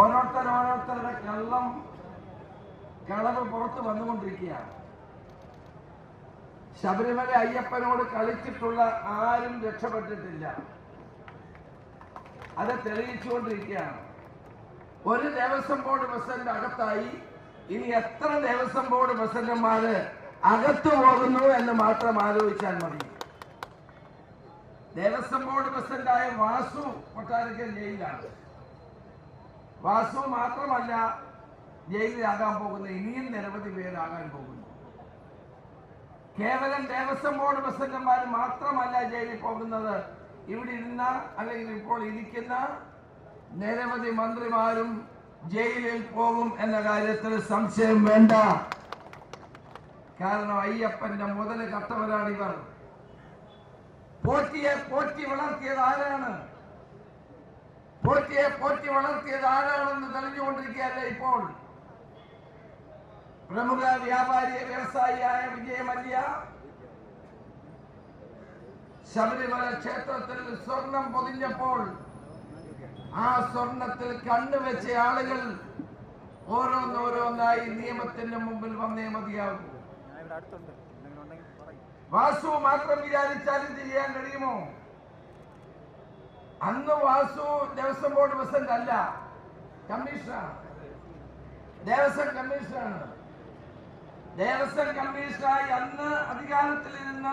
ഓരോരുത്തർ ഓരോരുത്തരുടെ കള്ളം കളവ് പുറത്ത് വന്നുകൊണ്ടിരിക്കുകയാണ്. ശബരിമല അയ്യപ്പനോട് കളിച്ചിട്ടുള്ള ആരും രക്ഷപ്പെട്ടിട്ടില്ല. അത് തെളിയിച്ചുകൊണ്ടിരിക്കുകയാണ്. ഒരു ദേവസ്വം ബോർഡ് പ്രസിഡന്റ് അകത്തായി ഇനി എത്ര ദേവസ്വം ബോർഡ് പ്രസിഡന്റുമാര് അകത്തു പോകുന്നു എന്ന് മാത്രം ആലോചിച്ചാൽ മതി. ദേവസ്വം ബോർഡ് പ്രസിഡന്റായ വാസു കൊട്ടാരക്കൽ ജയിലാണ് വാസു മാത്രമല്ല ജയിലിലാകാൻ പോകുന്ന ഇനിയും നിരവധി പേരാകാൻ പോകുന്നു. കേവലം ദേവസ്വം ബോർഡ് പ്രസിഡന്റുമാർ മാത്രമല്ല ജയിലിൽ പോകുന്നത്. ഇവിടെ ഇരുന്ന അല്ലെങ്കിൽ ഇപ്പോൾ ഇരിക്കുന്ന നിരവധി മന്ത്രിമാരും ജയിലിൽ പോകും എന്ന കാര്യത്തിൽ സംശയം വേണ്ട. കാരണം അയ്യപ്പന്റെ മുതൽ കത്തവരാണ് ഇവർ പോറ്റിയെ പോറ്റി വളർത്തിയത് ആരാണ്? പോറ്റിയെ പോറ്റി വളർത്തിയത് ആരാണെന്ന് തെളിഞ്ഞുകൊണ്ടിരിക്കുകയല്ലേ ഇപ്പോൾ? പ്രമുഖ വ്യാപാരി വ്യവസായിയായ വിജയമല്യ. ശബരിമല ക്ഷേത്രത്തിൽ സ്വർണം പൊതിഞ്ഞപ്പോൾ ആ സ്വർണത്തിൽ കണ്ണുവെച്ച ആളുകൾ ഓരോന്നോരോന്നായി നിയമത്തിന്റെ മുമ്പിൽ വന്നേ മതിയാകൂ വാസു മാത്രം വിചാരിച്ചാൽ ഇത് ചെയ്യാൻ കഴിയുമോ? അന്ന് വാസു ദേവസ്വം ബോർഡ് പ്രസിഡന്റ് അല്ല കമ്മീഷണറാണ്. ദേവസ്വം കമ്മീഷണറാണ്. ദേവസ്വം കമ്മീഷണറായി അന്ന് അധികാരത്തിലിരുന്ന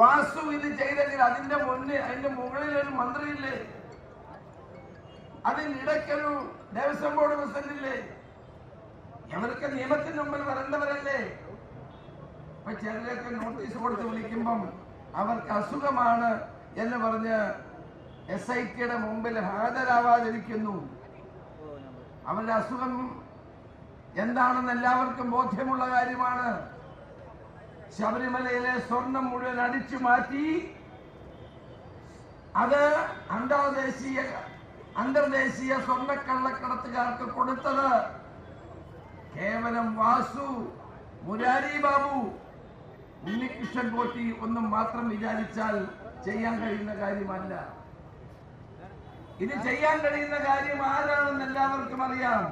വാസു ഇത് ചെയ്തെങ്കിൽ അതിന്റെ മുന്നിൽ അതിന്റെ മുകളിൽ ഒരു മന്ത്രിയില്ലേ? അതിനിടയ്ക്കൊരു ദേവസ്വം ബോർഡ് പ്രസിഡന്റ് ഇല്ലേ ഇവർക്ക് നിയമത്തിന് മുമ്പിൽ വരേണ്ടവരല്ലേ? അപ്പൊ ചിലരൊക്കെ നോട്ടീസ് കൊടുത്ത് വിളിക്കുമ്പം അവർക്ക് അസുഖമാണ് എന്ന് പറഞ്ഞ് എസ് ഐ ടിയുടെ മുമ്പിൽ ഹാജരാവാതിരിക്കുന്നു. അവരുടെ അസുഖം എന്താണെന്ന് എല്ലാവർക്കും ബോധ്യമുള്ള കാര്യമാണ്. ശബരിമലയിലെ സ്വർണം മുഴുവൻ അടിച്ചു മാറ്റി. അത് അന്തർദേശീയ അന്തർദേശീയ സ്വർണക്കള്ളക്കടത്തുകാർക്ക് കൊടുത്തത് കേവലം വാസു മുരാരി ബാബു ഉണ്ണികൃഷ്ണൻ പോറ്റി ഒന്നും മാത്രം വിചാരിച്ചാൽ ചെയ്യാൻ കഴിയുന്ന കാര്യമല്ല. ഇത് ചെയ്യാൻ കഴിയുന്ന കാര്യം ആരാണെന്ന് എല്ലാവർക്കും അറിയാം.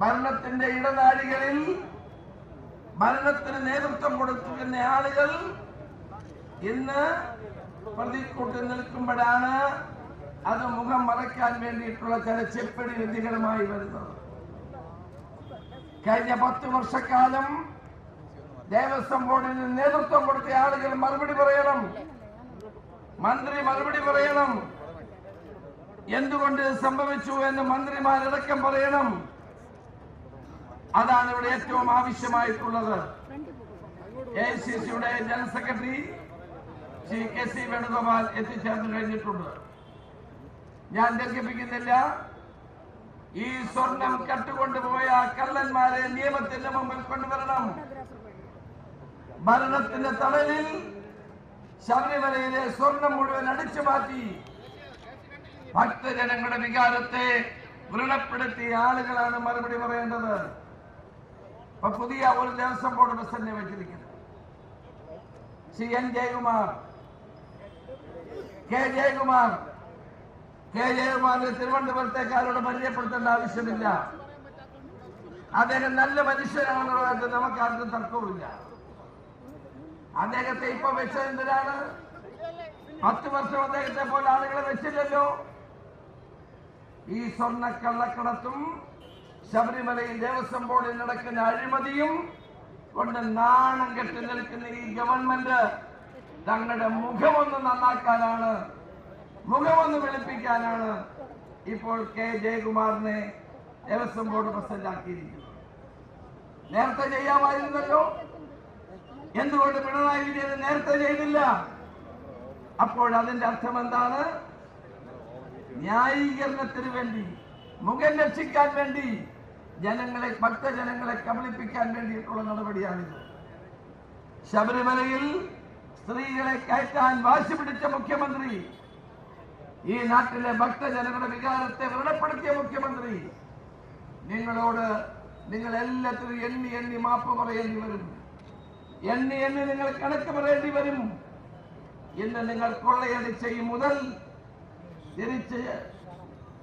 ഭരണത്തിന്റെ ഇടനാഴികളിൽ ഭരണത്തിന് നേതൃത്വം കൊടുക്കുന്ന ആളുകൾ ഇന്ന് പ്രതിക്കൂട്ടി നിൽക്കുമ്പോഴാണ് അത് മുഖം മറയ്ക്കാൻ വേണ്ടിയിട്ടുള്ള ചില ചെപ്പടി വിധികളുമായി വരുന്നത്. കഴിഞ്ഞ പത്ത് വർഷക്കാലം ദേവസ്വം ബോർഡിന് നേതൃത്വം കൊടുത്ത ആളുകൾ മറുപടി പറയണം. മന്ത്രി മറുപടി പറയണം. എന്തുകൊണ്ട് സംഭവിച്ചു എന്ന് മന്ത്രിമാരടക്കം പറയണം. അതാണ് ഇവിടെ ഏറ്റവും ആവശ്യമായിട്ടുള്ളത്. എ സി സിയുടെ general secretary Shri K C Venugopal എത്തിച്ചേർന്ന് കഴിഞ്ഞിട്ടുണ്ട്. ഞാൻ ദീർഘിപ്പിക്കുന്നില്ല. ഈ സ്വർണം കട്ടുകൊണ്ടുപോയ കള്ളന്മാരെ നിയമത്തിന്റെ മുമ്പിൽ കൊണ്ടുവരണം. ഭരണത്തിന്റെ തളലിൽ ശബരിമലയിലെ സ്വർണം മുഴുവൻ അടിച്ചു മാറ്റി ഭക്തജനങ്ങളുടെ വികാരത്തെ വൃണപ്പെടുത്തിയ ആളുകളാണ് മറുപടി പറയേണ്ടത്. ഇപ്പൊ പുതിയ ഒരു ദേവസ്വം ബോർഡ് പ്രസിഡന്റ് വെച്ചിരിക്കുന്നത് C N Jayakumar. K Jayakumar. K ജയകുമാറിന് തിരുവനന്തപുരത്തേക്കാരോട് പരിചയപ്പെടുത്തേണ്ട ആവശ്യമില്ല. അദ്ദേഹം നല്ല മനുഷ്യനാണെന്നുള്ളതായിട്ട് നമുക്ക് ആർക്കും തർക്കവുമില്ല. അദ്ദേഹത്തെ ഇപ്പൊ വെച്ചത് എന്തിനാണ്? പത്ത് വർഷം അദ്ദേഹത്തെ പോലെ ആളുകളെ വെച്ചില്ലല്ലോ. ഈ സ്വർണ കള്ളക്കടത്തും ശബരിമലയിൽ ദേവസ്വം ബോർഡിൽ നടക്കുന്ന അഴിമതിയും കൊണ്ട് നാണം കെട്ടി നിൽക്കുന്ന ഈ ഗവൺമെന്റ് തങ്ങളുടെ മുഖമൊന്ന് നന്നാക്കാനാണ് മുഖമൊന്ന് വെളുപ്പിക്കാനാണ് ഇപ്പോൾ കെ ജയകുമാറിനെ ദേവസ്വം ബോർഡ് പ്രസിഡന്റ് ആക്കിയിരിക്കുന്നത് നേരത്തെ ചെയ്യാമായിരുന്നല്ലോ. എന്തുകൊണ്ട് പിണറായി വിജയൻ നേരത്തെ ചെയ്തില്ല? അപ്പോൾ അതിന്റെ അർത്ഥം എന്താണ് ന്യായീകരണത്തിന് വേണ്ടി മുഖം രക്ഷിക്കാൻ വേണ്ടി ജനങ്ങളെ ഭക്തജനങ്ങളെ കബളിപ്പിക്കാൻ വേണ്ടിയിട്ടുള്ള നടപടിയാണിത്. ശബരിമലയിൽ സ്ത്രീകളെ കയറ്റാൻ വാശി പിടിച്ച മുഖ്യമന്ത്രി ഈ നാട്ടിലെ ഭക്തജനങ്ങളുടെ വികാരത്തെ വ്രണപ്പെടുത്തിയ മുഖ്യമന്ത്രി നിങ്ങളോട് നിങ്ങൾ എല്ലാത്തിനും എണ്ണി എണ്ണി മാപ്പ് പറയേണ്ടി വരും. എണ്ണി എണ്ണി നിങ്ങൾ കണക്ക് പറയേണ്ടി വരും. ഇന്ന് നിങ്ങൾ കൊള്ളയടിച്ച ഈ മുതൽ തിരിച്ച്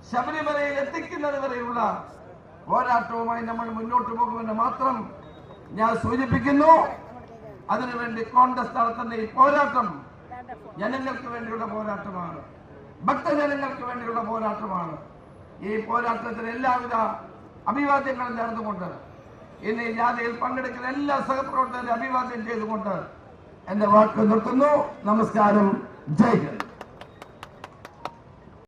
ശബരിമലയിൽ എത്തിക്കുന്നത് വരെയുള്ള പോരാട്ടവുമായി നമ്മൾ മുന്നോട്ട് പോകുമെന്ന് മാത്രം ഞാൻ സൂചിപ്പിക്കുന്നു. അതിനുവേണ്ടി കോൺഗ്രസ് നടത്തുന്ന ഈ പോരാട്ടം ജനങ്ങൾക്ക് വേണ്ടിയുള്ള പോരാട്ടമാണ്. ഭക്തജനങ്ങൾക്ക് വേണ്ടിയുള്ള പോരാട്ടമാണ്. ഈ പോരാട്ടത്തിന് എല്ലാവിധ അഭിവാദ്യങ്ങളും നേർന്നുകൊണ്ട് ഇന്ന് ഈ ജാഥയിൽ പങ്കെടുക്കുന്ന എല്ലാ സഹപ്രവർത്തകരെ അഭിവാദ്യം ചെയ്തുകൊണ്ട് എന്റെ വാക്ക് നിർത്തുന്നു. നമസ്കാരം. ജയ് ഹിന്ദ്.